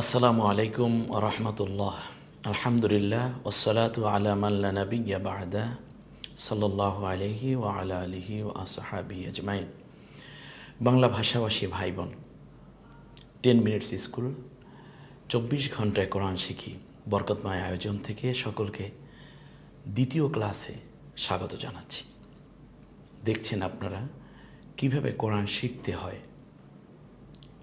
আসসালামু আলাইকুম রহমতুল্লাহ। আলহামদুলিল্লাহ ওসলাত আলা মাল্লা নবিয়া বাদা। সাল্লাহ আলহি ও আলা আলহি ও আসহাবি আজমাইন। বাংলা ভাষাভাষী ভাই বোন টেন মিনিটস স্কুল, চব্বিশ ঘন্টায় কোরআন শিখি, বরকতময় আয়োজন থেকে সকলকে দ্বিতীয় ক্লাসে স্বাগত জানাচ্ছি। দেখছেন আপনারা কীভাবে কোরআন শিখতে হয়?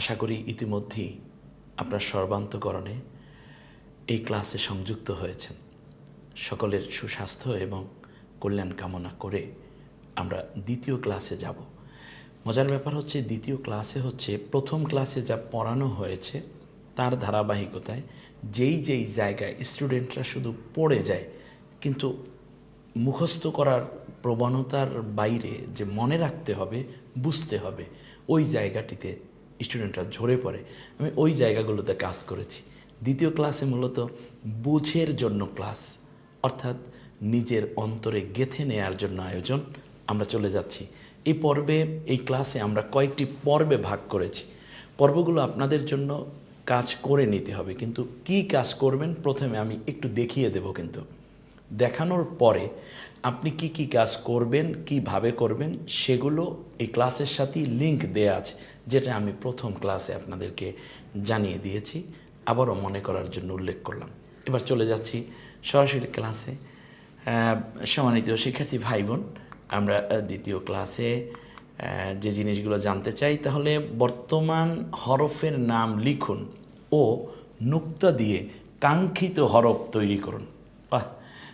আশা করি ইতিমধ্যেই আপনার সর্বান্তকরণে এই ক্লাসে সংযুক্ত হয়েছেন। সকলের সুস্বাস্থ্য এবং কল্যাণ কামনা করে আমরা দ্বিতীয় ক্লাসে যাব। মজার ব্যাপার হচ্ছে দ্বিতীয় ক্লাসে হচ্ছে প্রথম ক্লাসে যা পড়ানো হয়েছে তার ধারাবাহিকতায় যেই যেই জায়গায় স্টুডেন্টরা শুধু পড়ে যায়, কিন্তু মুখস্থ করার প্রবণতার বাইরে যে মনে রাখতে হবে, বুঝতে হবে, ওই জায়গাটিতে স্টুডেন্টরা ঝরে পড়ে। আমি ওই জায়গাগুলোতে কাজ করেছি। দ্বিতীয় ক্লাসে মূলত বুঝের জন্য ক্লাস অর্থাৎ নিজের অন্তরে গেথে নেয়ার জন্য আয়োজন আমরা চলে যাচ্ছি। এই পর্বে, এই ক্লাসে আমরা কয়েকটি পর্বে ভাগ করেছি। পর্বগুলো আপনাদের জন্য কাজ করে নিতে হবে, কিন্তু কি কাজ করবেন প্রথমে আমি একটু দেখিয়ে দেব কিন্তু। দেখানোর পরে আপনি কি কি কাজ করবেন, কীভাবে করবেন, সেগুলো এই ক্লাসের সাথেই লিংক দেয়া আছে, যেটা আমি প্রথম ক্লাসে আপনাদেরকে জানিয়ে দিয়েছি। আবারও মনে করার জন্য উল্লেখ করলাম। এবার চলে যাচ্ছি সরাসরি ক্লাসে। সম্মানিত শিক্ষার্থী ভাই বোন আমরা দ্বিতীয় ক্লাসে যে জিনিসগুলো জানতে চাই, তাহলে বর্তমান হরফের নাম লিখুন ও নুক্তা দিয়ে কাঙ্ক্ষিত হরফ তৈরি করুন। বাহ!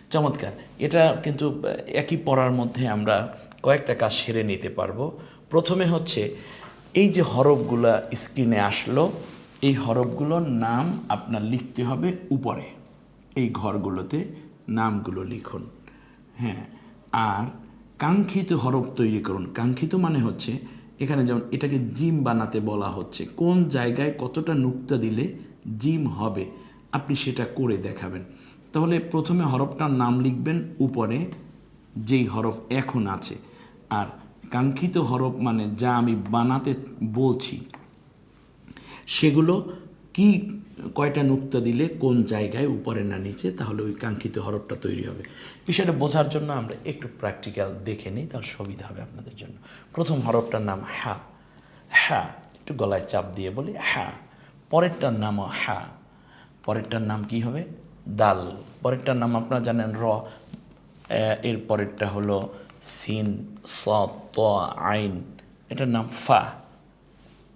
চমৎকার। এটা কিন্তু একই পড়ার মধ্যে আমরা কয়েকটা কাজ সেরে নিতে পারব। প্রথমে হচ্ছে, এই যে হরফগুলা স্ক্রিনে আসলো, এই হরফগুলোর নাম আপনার লিখতে হবে উপরে। এই ঘরগুলোতে নামগুলো লিখুন। হ্যাঁ আর কাঙ্ক্ষিত হরফ তৈরি করুন। কাঙ্ক্ষিত মানে হচ্ছে, এখানে যেমন এটাকে জিম বানাতে বলা হচ্ছে, কোন জায়গায় কতটা নুক্তা দিলে জিম হবে, আপনি সেটা করে দেখাবেন। তাহলে প্রথমে হরফটার নাম লিখবেন উপরে, যেই হরফ এখন আছে। আর কাঙ্ক্ষিত হরফ মানে যা আমি বানাতে বলছি, সেগুলো কি কয়টা নুক্তা দিলে, কোন জায়গায়, উপরে না নিচে, তাহলে ওই কাঙ্ক্ষিত হরফটা তৈরি হবে। বিষয়টা বোঝার জন্য আমরা একটু প্র্যাকটিক্যাল দেখে নিই, তার সুবিধা হবে আপনাদের জন্য। প্রথম হরফটার নাম হ্যাঁ হ্যাঁ একটু গলায় চাপ দিয়ে বলি। হ্যাঁ পরেরটার নামও হ্যাঁ পরেরটার নাম কি হবে? দাল। পরেরটার নাম আপনারা জানেন র। এর পরেরটা হলো সিন, স, ত, আইন। এটার নাম ফা।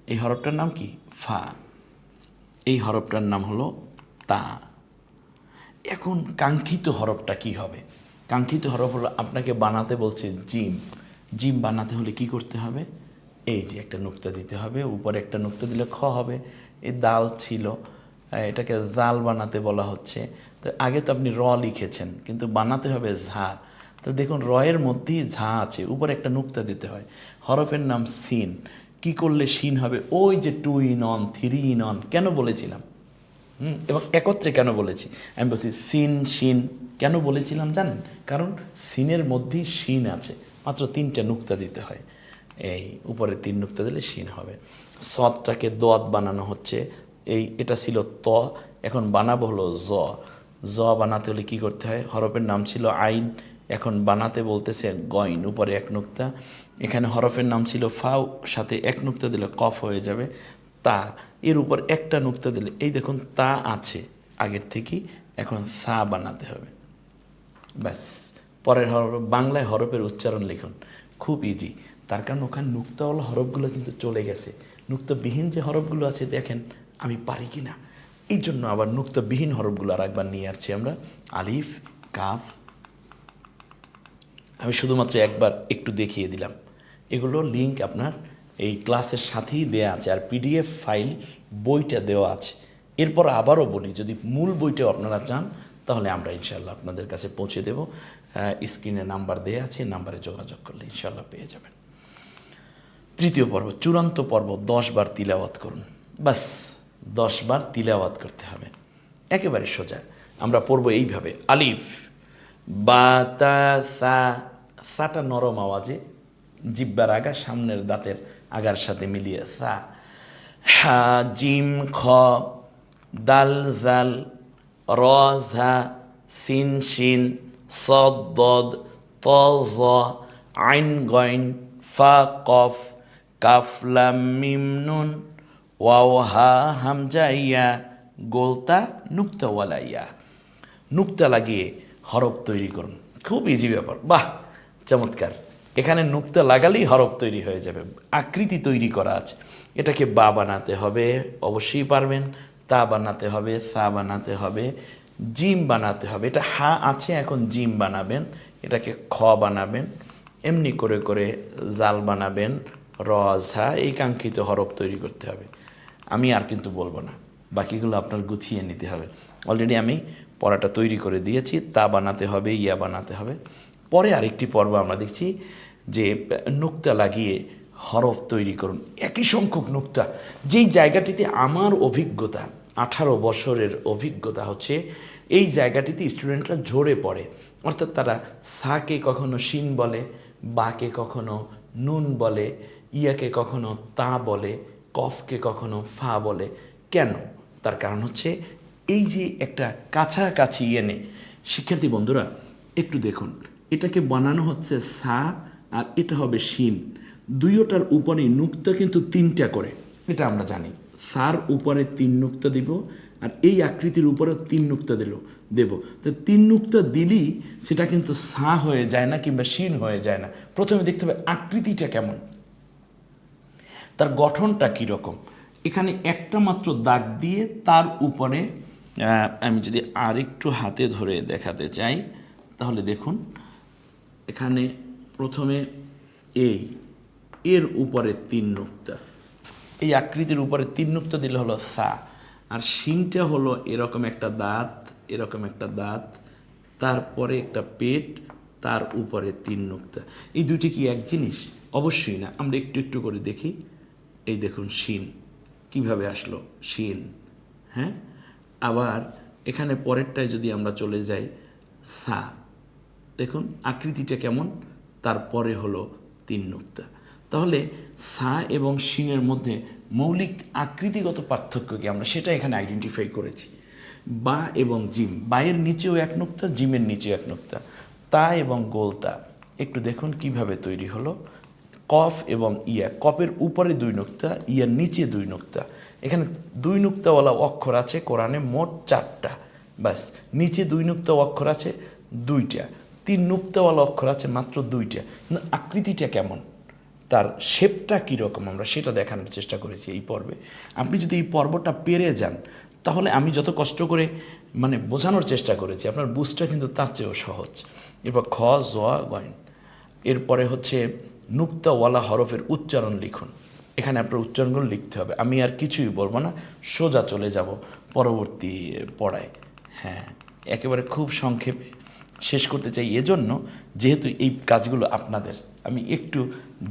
এই হরফটার নাম কি? ফা। এই হরফটার নাম হলো তা। এখন কাঙ্ক্ষিত হরফটা কি হবে? কাঙ্ক্ষিত হরফ হলো আপনাকে বানাতে বলছে জিম। জিম বানাতে হলে কি করতে হবে? এই যে একটা নুক্তা দিতে হবে। উপরে একটা নুক্তা দিলে খ হবে। এই দাল ছিল। এটাকে জাল বানাতে বলা হচ্ছে। তো আগে তো আপনি র লিখেছেন, কিন্তু বানাতে হবে ঝা। তো দেখুন, রয়ের মধ্যেই ঝা আছে, উপরে একটা নুক্তা দিতে হয়। হরফের নাম সিন। কি করলে সিন হবে? ওই যে two in one, three in one, কেন বলেছিলাম? হুম, এবং একত্রে কেন বলেছি? আমি বলছি, সিন শিন কেন বলেছিলাম জানেন? কারণ সিনের মধ্যেই শিন আছে, মাত্র তিনটা নুক্তা দিতে হয়। এই, উপরে তিন নুক্তা দিলে শিন হবে। সদটাকে দোয়াত বানানো হচ্ছে এই, এটা ছিল ত। এখন বানাবো হলো জ। জ বানাতে হলে কি করতে হয়? হরফের নাম ছিল আইন। এখন বানাতে বলতেছে গইন, উপরে এক নুক্তা। এখানে হরফের নাম ছিল ফাও সাথে এক নুক্তা দিলে কফ হয়ে যাবে। তা, এর উপর একটা নুক্তা দিলে, এই দেখুন তা আছে আগের থেকেই এখন সা বানাতে হবে। ব্যাস। পরের হরফ, বাংলায় হরফের উচ্চারণ লিখুন। খুব ইজি তার কারণ ওখানে নুক্তাওয়ালা হরফগুলো কিন্তু চলে গেছে। নুক্তাবিহীন যে হরফগুলো আছে, দেখেন আমি পারি কি না এই জন্য আবার নুক্তাবিহীন হরফগুলো আর একবার নিয়ে আসছি আমরা। আলিফ, কাফ। আমি শুধুমাত্র একবার একটু দেখিয়ে দিলাম। এগুলো লিংক আপনার এই ক্লাসের সাথেই দেওয়া আছে আর পিডিএফ ফাইল বইটা দেওয়া আছে। এরপর আবারও বলি, যদি মূল বইটাও আপনারা চান, তাহলে আমরা ইনশাল্লাহ আপনাদের কাছে পৌঁছে দেব। স্ক্রিনে নাম্বার দেওয়া আছে নাম্বারে যোগাযোগ করলে ইনশাল্লাহ পেয়ে যাবেন। তৃতীয় পর্ব, চূড়ান্ত পর্ব, দশ বার তিলাওয়াত করুন। বাস। দশ বার তিলাওয়াত করতে হবে। একেবারে সোজা। আমরা পড়ব এইভাবে। আলিফ বাতা সা, সাটা নরম আওয়াজে জিব্বার আগা সামনের দাঁতের আগার সাথে মিলিয়ে সা, হা, জিম, খ, দাল, জাল, র, ঝা, সিন, শিন, সদ, দদ, ত, জ, আইন, গইন, ফা, কফ, কাফ, লাম, মিম, নুন ওয়াও হা হামজা ইয়া গোলতা নুক্তাওয়ালা ইয়া নুক্তা লাগিয়ে হরফ তৈরি করুন। খুব ইজি ব্যাপার। বাহ, চমৎকার। এখানে নুক্তা লাগালেই হরফ তৈরি হয়ে যাবে। আকৃতি তৈরি করা আছে। এটাকে বা বানাতে হবে, অবশ্যই পারবেন। তা বানাতে হবে, সা বানাতে হবে, জিম বানাতে হবে। এটা হা আছে, এখন জিম বানাবেন। এটাকে খ বানাবেন। এমনি করে করে জাল বানাবেন। র, ঝা, এই কাঙ্ক্ষিত হরফ তৈরি করতে হবে। আমি আর কিন্তু বলব না। বাকিগুলো আপনার গুছিয়ে নিতে হবে। অলরেডি আমি পড়াটা তৈরি করে দিয়েছি, তা বানাতে হবে, ইয়া বানাতে হবে। পরে আরেকটি পর্ব আমরা দেখছি যে, নুক্তা লাগিয়ে হরফ তৈরি করুন। একই সংখ্যক নুক্তা। যেই জায়গাটিতে আমার অভিজ্ঞতা, আঠারো বছরের অভিজ্ঞতা হচ্ছে, এই জায়গাটিতে স্টুডেন্টরা ঝরে পড়ে। অর্থাৎ তারা সাকে কখনো শিন বলে, বাকে কখনো নুন বলে, ইয়াকে কখনো তা বলে কফকে কখনো ফা বলে। কেন? তার কারণ হচ্ছে এই যে একটা কাছাকাছি এনে। শিক্ষার্থী বন্ধুরা, একটু দেখুন। এটাকে বানানো হচ্ছে সা আর এটা হবে শিন। দুইটার উপরে নুক্তা কিন্তু তিনটা করে। এটা আমরা জানি। সার উপরে তিন নুক্তা দিব আর এই আকৃতির উপরেও তিন নুক্তা দিল, দেব। তো তিন নুক্তা দিলেই সেটা কিন্তু সা হয়ে যায় না কিংবা শিন হয়ে যায় না। প্রথমে দেখতে হবে আকৃতিটা কেমন। তার গঠনটা কীরকম এখানে একটা মাত্র দাগ দিয়ে তার উপরে আমি যদি আরেকটু হাতে ধরে দেখাতে চাই, তাহলে দেখুন, এখানে প্রথমে এই এর উপরে তিন নুক্তা। এই আকৃতির উপরে তিন নুক্তা দিলে হলো সা, আর শিনটা হলো এরকম একটা দাঁত, এরকম একটা দাঁত, তারপরে একটা পেট, তার উপরে তিন নুক্তা। এই দুটি কি এক জিনিস? অবশ্যই না। আমরা একটু একটু করে দেখি। এই দেখুন শিন। কীভাবে আসলো? শিন। হ্যাঁ? আবার এখানে পরেরটায় যদি আমরা চলে যাই, সা। দেখুন, আকৃতিটা কেমন? তারপরে হলো তিন নুক্তা। তাহলে সা এবং শিনের মধ্যে মৌলিক আকৃতিগত পার্থক্য কি আমরা সেটা এখানে আইডেন্টিফাই করেছি। বা এবং জিম। বায়ের নিচেও এক নুক্তা, জিমের নিচেও এক নুক্তা। তা এবং গোলতা একটু দেখুন কীভাবে তৈরি হলো। কফ এবং ইয়া কপের উপরে দুই নুক্তা, ইয়ার নিচে দুই নুক্তা। এখানে দুই নুক্তাওয়ালা অক্ষর আছে কোরআনে মোট চারটা। ব্যাস, নিচে দুই নুক্তা অক্ষর আছে দুইটা। তিন নুক্তাওয়ালা অক্ষর আছে মাত্র দুইটা। কিন্তু আকৃতিটা কেমন? তার শেপটা কীরকম আমরা সেটা দেখানোর চেষ্টা করেছি এই পর্বে। আপনি যদি এই পর্বটা পেরে যান, তাহলে আমি যত কষ্ট করে মানে বোঝানোর চেষ্টা করেছি, আপনার বুঝটা কিন্তু তার চেয়েও সহজ। এরপর খ জোয়া গয়ন এরপরে হচ্ছে নুক্তাওয়ালা হরফের উচ্চারণ লিখুন। এখানে আপনার উচ্চারণগুলো লিখতে হবে। আমি আর কিছুই বলব না, সোজা চলে যাব পরবর্তী পড়ায়। হ্যাঁ একেবারে খুব সংক্ষেপে শেষ করতে চাই এজন্য, যেহেতু এই কাজগুলো আপনাদের, আমি একটু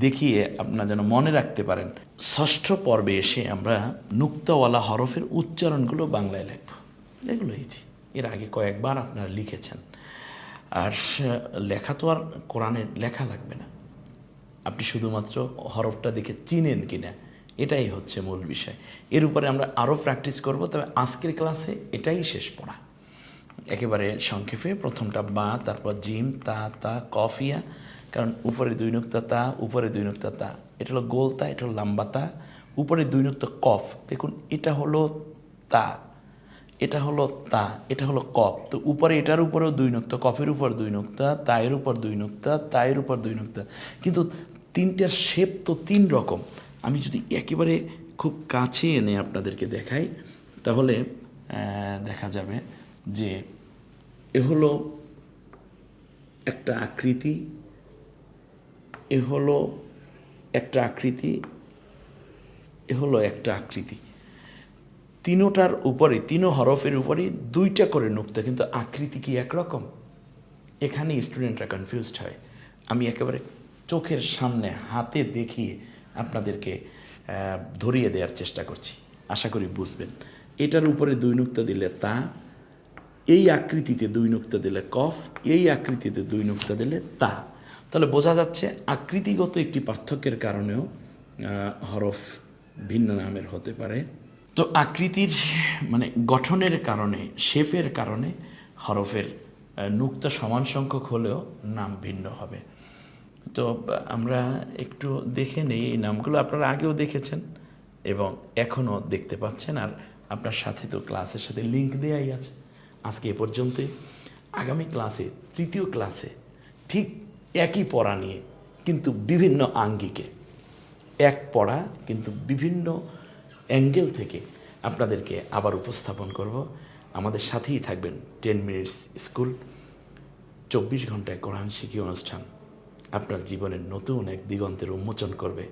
দেখিয়ে আপনারা যেন মনে রাখতে পারেন। ষষ্ঠ পর্বে এসে আমরা নুক্তাওয়ালা হরফের উচ্চারণগুলো বাংলায় লিখব। এগুলো হয়েছি এর আগে কয়েকবার আপনারা লিখেছেন। আর লেখা তো আর কোরআনের লেখা লাগবে না। আপনি শুধুমাত্র হরফটা দেখে চিনেন কি না এটাই হচ্ছে মূল বিষয়। এর উপরে আমরা আরও প্র্যাকটিস করব, তবে আজকের ক্লাসে এটাই শেষ পড়া। একেবারে সংক্ষেপে প্রথমটা বা, তারপর জিম, তা তা কফিয়া কারণ উপরে দুই নুক্তা তা, উপরে দুই নুক্তা তা। এটা হলো গোল তা এটা হলো লম্বা তা, উপরে দুই নুক্তা কফ। দেখুন, এটা হলো তা। এটা হলো তা, এটা হলো কপ তো উপরে এটার উপরেও দুই নুক্তা, কফের উপর দুই নুক্তা তায়ের উপর দুই নুক্তা তায়ের উপর দুই নুক্তা। কিন্তু তিনটার শেপ তো তিন রকম। আমি যদি একেবারে খুব কাছে এনে আপনাদেরকে দেখাই, তাহলে দেখা যাবে যে এ হলো একটা আকৃতি, এ হলো একটা আকৃতি, এ হলো একটা আকৃতি। তিনোটার উপরে তিনো হরফের উপরে দুইটা করে নুক্তা, কিন্তু আকৃতি কি একরকম? এখানে স্টুডেন্টরা কনফিউজড হয়। আমি একেবারে চোখের সামনে হাতে দেখিয়ে আপনাদেরকে ধরিয়ে দেওয়ার চেষ্টা করছি। আশা করি বুঝবেন। এটার উপরে দুই নুক্তা দিলে তা, এই আকৃতিতে দুই নুক্তা দিলে কফ, এই আকৃতিতে দুই নুক্তা দিলে তা। তাহলে বোঝা যাচ্ছে আকৃতিগত একটি পার্থক্যের কারণেও হরফ ভিন্ন নামের হতে পারে। তো আকৃতির মানে গঠনের কারণে, শেপের কারণে হরফের নুক্তা সমান সংখ্যক হলেও নাম ভিন্ন হবে। তো আমরা একটু দেখে নেই এই নামগুলো, আপনারা আগেও দেখেছেন এবং এখনও দেখতে পাচ্ছেন, আর আপনার সাথে তো ক্লাসের সাথে লিঙ্ক দেওয়াই আছে। আজকে এ পর্যন্তই। আগামী ক্লাসে, তৃতীয় ক্লাসে, ঠিক একই পড়া নিয়ে কিন্তু বিভিন্ন আঙ্গিকে, এক পড়া কিন্তু বিভিন্ন অ্যাঙ্গেল থেকে আপনাদেরকে আবার উপস্থাপন করব। আমাদের সাথেই থাকবেন টেন মিনিটস স্কুল, চব্বিশ ঘন্টায় কোরআন শিখি অনুষ্ঠান। আপনার জীবনের নতুন এক দিগন্তের উন্মোচন করবে।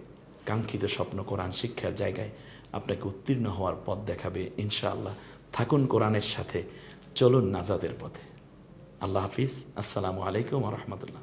কাঙ্ক্ষিত স্বপ্ন কোরআন শিক্ষার জায়গায় আপনাকে উত্তীর্ণ হওয়ার পথ দেখাবে ইনশাআল্লাহ। থাকুন কোরআনের সাথে, চলুন নাজাদের পথে। আল্লাহ হাফিজ। আসসালামু আলাইকুম রহমতুল্লাহ।